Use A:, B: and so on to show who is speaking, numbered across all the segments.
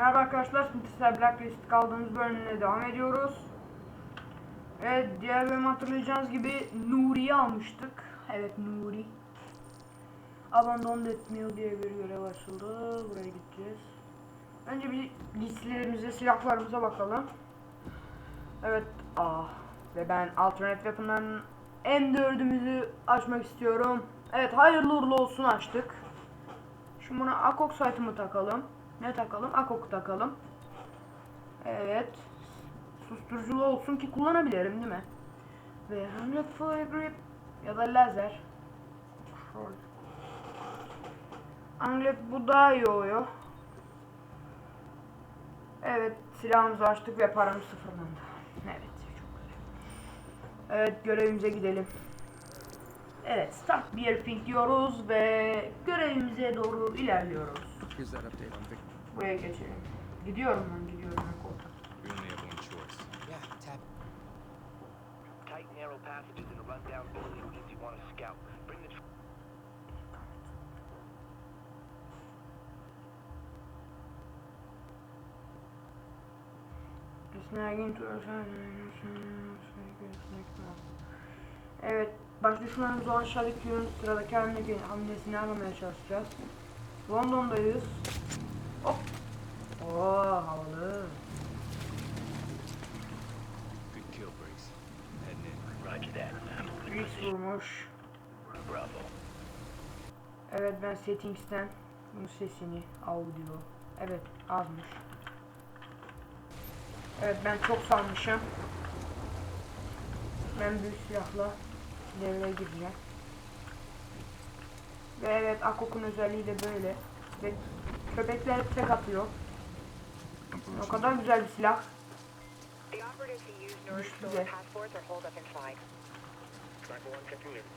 A: Merhaba arkadaşlar, Splinter Blacklist kaldığımız bölümüne devam ediyoruz. Evet, diğer bölüm hatırlayacağınız gibi Nuri'yi almıştık. Evet, Nuri. Abandon etmiyor diye bir görev açıldı. Buraya gideceğiz. Önce bir listelerimize, silahlarımıza bakalım. Evet, ah. Ve ben alternate weapon'dan M4'ümüzü açmak istiyorum. Evet, hayırlı uğurlu olsun açtık. Şimdi buna Akok site'ımı takalım. Ne takalım? Akok takalım. Evet. Susturuculu olsun ki kullanabilirim değil mi? Ve hamle fire grip ya da lazer. Anglet bu daha iyi oluyor. Evet silahımızı açtık ve paramız sıfırlandı. Evet çok güzel. Evet görevimize gidelim. Evet start bir ping diyoruz ve görevimize doğru ilerliyoruz.
B: That update.
A: Buraya geçelim. Gidiyorum ben gidiyorum ben korkak.
B: We only have one choice.
C: Yeah, tap.
D: Tight, narrow passages in a rundown building means you want to scout. Bring the tr-
A: Snagging to Evet, baş düşmanımız olan aşağıdaki yönün sıradaki hamle hamlesini aramaya çalışacağız. London'dayız. Hop. Oo, havalı.
B: Good kill, Briggs. Heading in.
D: Roger that.
A: Reese vurmuş.
D: Bravo.
A: Evet ben settings'ten bunun sesini audio. Evet azmış. Evet ben çok salmışım. Ben büyük silahla devreye gireceğim. Ve evet Akok'un özelliği de böyle. Ve köpekler tek atıyor. O kadar güzel bir silah.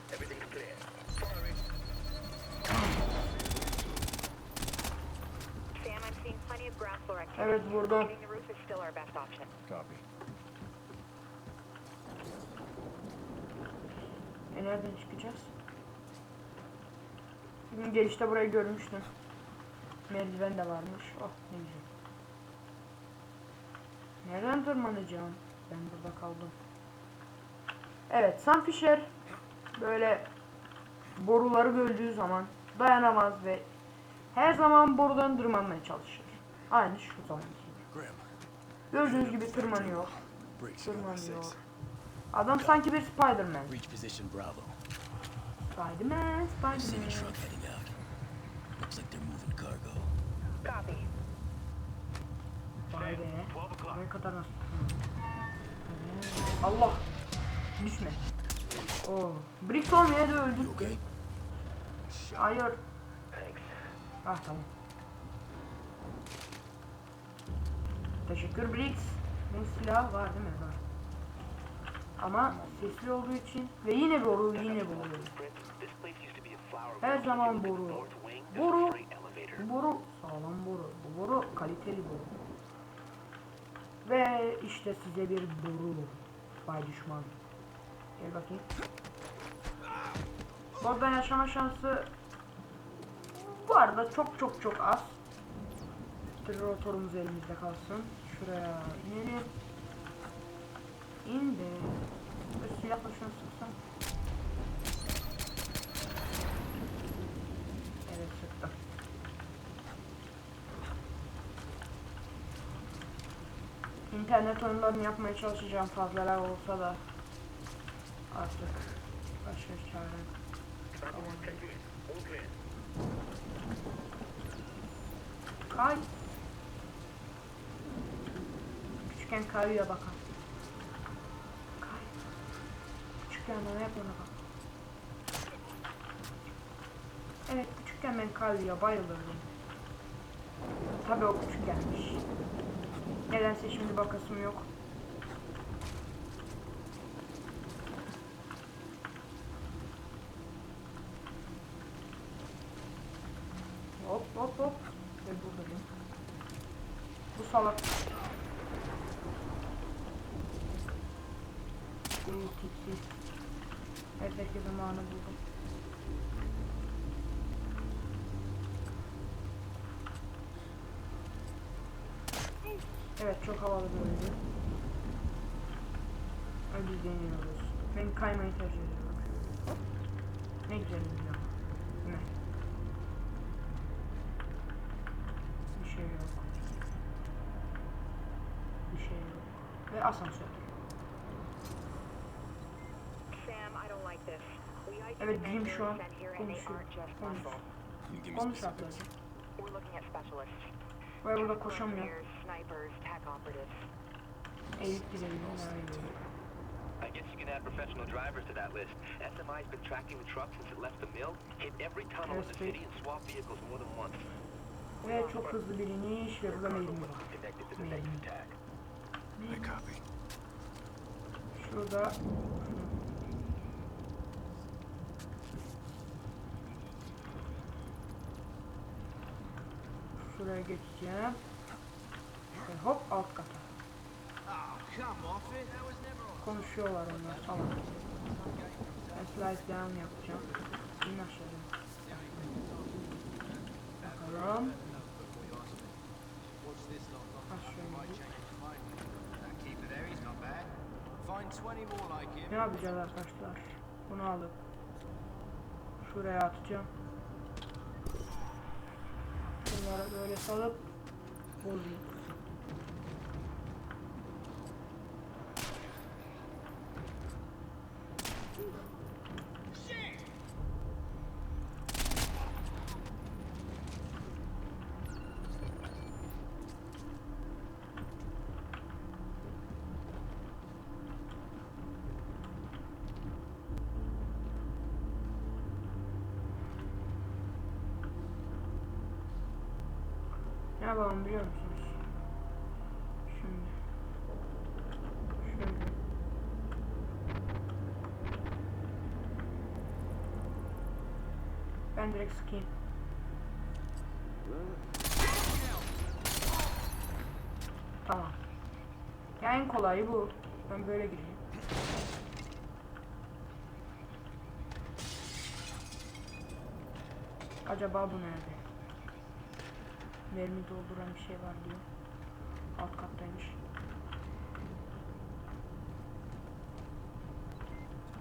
E: Activity.
A: Evet.
B: Copy.
A: E nereden çıkacağız? Gelişte burayı görmüştüm. Merdiven de varmış. Oh ne güzel. Nereden tırmanacağım? Ben burada kaldım. Evet, Sam Fisher böyle boruları böldüğü zaman dayanamaz ve her zaman borudan tırmanmaya çalışır. Aynı şu zaman gibi. Gördüğünüz gibi tırmanıyor. Tırmanıyor. Adam sanki bir Spider-Man. Spider-Man, Spider-Man.
C: a truck heading out. Looks like they're moving cargo.
E: Copy.
A: Vay be.
D: 12 o'clock.
A: Ne kadar nasıl? Allah. Düşme. Oo. Bricks olmaya da
C: You
A: öldük.
C: okay?
A: Hayır.
D: Thanks.
A: Ah tamam. Teşekkür Bricks. Benim silah var değil mi? Var. Ama sesli olduğu için ve yine boru yine boru. Her zaman boru. Boru. boru sağlam boru. Bu boru kaliteli boru. Ve işte size bir boru. Bay düşman. Gel bakayım. Burada yaşama şansı bu arada çok çok çok az. Rotorumuz elimizde kalsın. Şuraya inelim. İn de. Böyle silahla şunu sıksam. Evet sıktım. İnternet oyunlarını yapmaya çalışacağım fazlalar olsa da artık başka çare. Kay. Küçükken kayıyor bakalım. Kay. Küçükken bana hep ona bak. Evet küçükken ben kayıyor bayılırdım. Tabii o küçükkenmiş. Nedense şimdi bakasım yok. Hop hop hop. Ve buradayım. Bu salak. İyi tipsiz. Evet belki zamanı buldum. Evet çok havalı böyle. Hadi deniyoruz. Ben kaymayı tercih ediyorum. Ne güzel bir ya. Ne? Bir şey yok. Bir şey yok. Ve asansör.
E: Sam, I don't like this. We
A: Evet, Jim şu an konuşuyor. Konuş.
E: muscle.
B: Can you give me
A: Konuş
B: specifics?
A: Ve burada
E: Chemical
A: koşamıyor.
E: engineers, snipers, tech operatives.
A: Eğip gidelim. daha iyi olur.
D: I guess you can add professional drivers to that list. SMI's been tracking the truck since it left the mill, hit every tunnel in the city, and swapped vehicles more than once.
A: Ve çok hızlı bir iniş ve burada meydan var.
D: Tag.
B: I copy.
A: Şurada Şuraya geçeceğim. Ve hop alt kata. Konuşuyorlar onlar falan. Ben slide down yapacağım. İn aşağıya. Bakalım. Ne yapacağız arkadaşlar? Bunu alıp şuraya atacağım. Bunları böyle salıp bozayım. Ne yapalım biliyor musunuz? Şimdi. Şöyle. Ben direkt sıkayım. Tamam. Ya en kolayı bu. Ben böyle gireyim. Acaba bu nerede? Mermi dolduran bir şey var diyor. Alt kattaymış.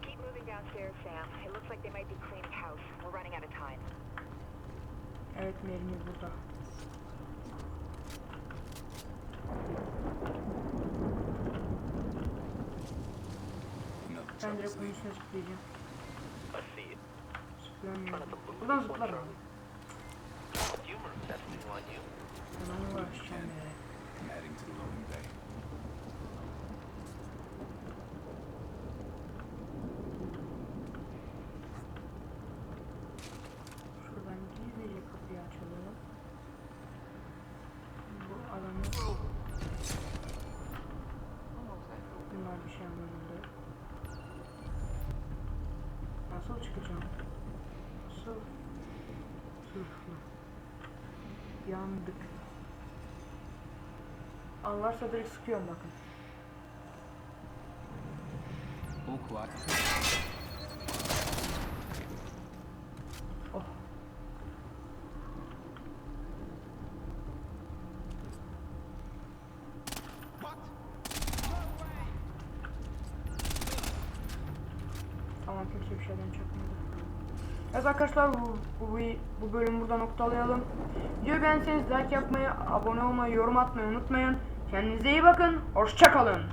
E: Keep moving downstairs, Sam. It looks like they might be cleaning house. We're running out of time.
A: Evet mermi burada. Ben direkt bunun üstüne zıplayacağım. Zıplayamıyorum. Buradan zıplarım
D: on you.
A: Hemen uğraşacağım be.
B: I'm heading to the loading bay.
A: Şuradan gizlice kapıyı açalım. Bu adamı... Bunlar bir şey anlamadı. Nasıl çıkacağım? Nasıl? Yandık. Anlarsa direkt sıkıyorum bakın.
B: All quiet.
A: Oh. Tamam kimse bir şeyden çakmadı. Evet arkadaşlar bu, bu, bu bölümü burada noktalayalım. Videoyu beğenseniz like yapmayı, abone olmayı, yorum atmayı unutmayın. Kendinize iyi bakın. Hoşçakalın.